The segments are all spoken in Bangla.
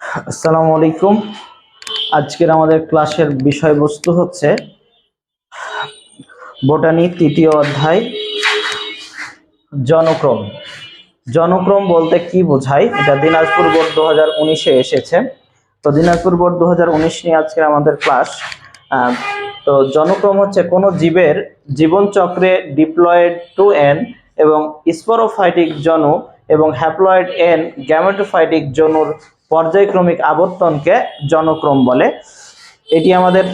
আসসালামু আলাইকুম। আজকের আমাদের ক্লাসের বিষয়বস্তু হচ্ছে বোটানি তৃতীয় অধ্যায়, জনক্রম। জনক্রম বলতে কি বোঝায়? এটা দিনাজপুর বোর্ড দু হাজার উনিশে এসেছে। তো দিনাজপুর বোর্ড দু হাজার উনিশ নিয়ে আজকের আমাদের ক্লাস। তো জনক্রম হচ্ছে কোনো জীবের জীবনচক্রে ডিপ্লয়েড টু এন এবং স্পোরোফাইটিক জনু এবং হ্যাপ্লয়েড এন গ্যামেটোফাইটিক জনুর পর্যায়ক্রমিক আবর্তনকে জনক্রম বলে। এটি আমাদের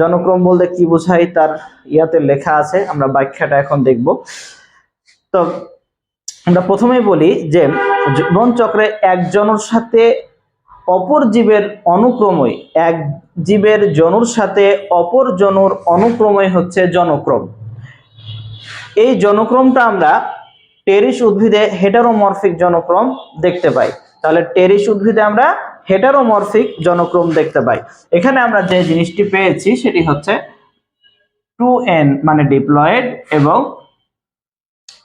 জনক্রম বলতে কি বোঝায় তার ইয়াতে লেখা আছে। আমরা ব্যাখ্যাটা এখন দেখব। তো আমরা প্রথমেই বলি যে জীবনচক্রে এক জনুর সাথে অপর জীবের অনুক্রমই, এক জীবের জনুর সাথে অপর জনুর অনুক্রমই হচ্ছে জনক্রম। এই জনক্রমটা আমরা টেরিস উদ্ভিদে হেটারোমরফিক জনক্রম দেখতে পাই। তাহলে টেরিস উদ্ভিদে আমরা হেটারোমরফিক জনক্রম দেখতে পাই। এখানে আমরা যে জিনিসটি পেয়েছি সেটি হচ্ছে টু এন মানে ডিপ্লয়েড এবং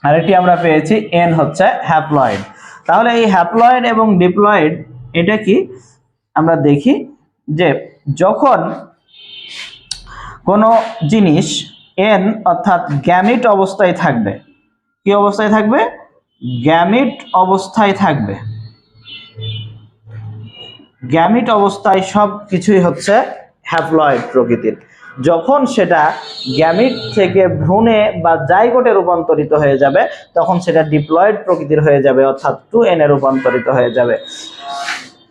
আরেকটি আমরা পেয়েছি এন হচ্ছে হ্যাপ্লয়েড তাহলে এই হ্যাপ্লয়েড এবং ডিপ্লয়েড এটা কি? আমরা দেখি যে যখন কোনো জিনিস এন অর্থাৎ গ্যামিট অবস্থায় থাকবে কি অবস্থায় থাকবে? গ্যামিট অবস্থায় থাকবে। গ্যামিট অবস্থায় সব কিছুই হচ্ছে হ্যাপ্লয়েড প্রকৃতির। যখন সেটা গ্যামিট থেকে ভ্রূণে বা জাইগোটে রূপান্তরিত হয়ে যাবে, তখন সেটা ডিপ্লয়েড প্রকৃতির হয়ে যাবে, অর্থাৎ টু এন এ রূপান্তরিত হয়ে যাবে।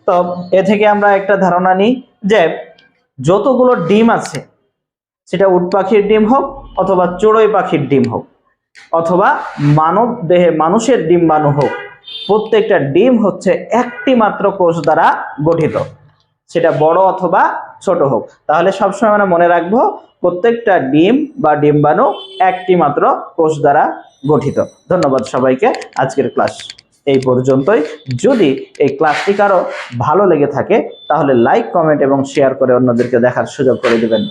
তো এ থেকে আমরা একটা ধারণা নিই যে যতগুলো ডিম আছে, সেটা উট পাখির ডিম হোক অথবা চড়ুই পাখির ডিম হোক অথবা মানব দেহে মানুষের ডিম্বাণু হোক, প্রত্যেকটা ডিম হচ্ছে একটি মাত্র কোষ দ্বারা গঠিত। সেটা বড় অথবা ছোট হোক। তাহলে সবসময় আমরা মনে রাখব, প্রত্যেকটা ডিম বা ডিম্বাণু একটি মাত্র কোষ দ্বারা গঠিত। ধন্যবাদ সবাইকে। আজকের ক্লাস এই পর্যন্তই। যদি এই ক্লাসটি কারও ভালো লেগে থাকে, তাহলে লাইক, কমেন্ট এবং শেয়ার করে অন্যদেরকে দেখার সুযোগ করে দেবেন।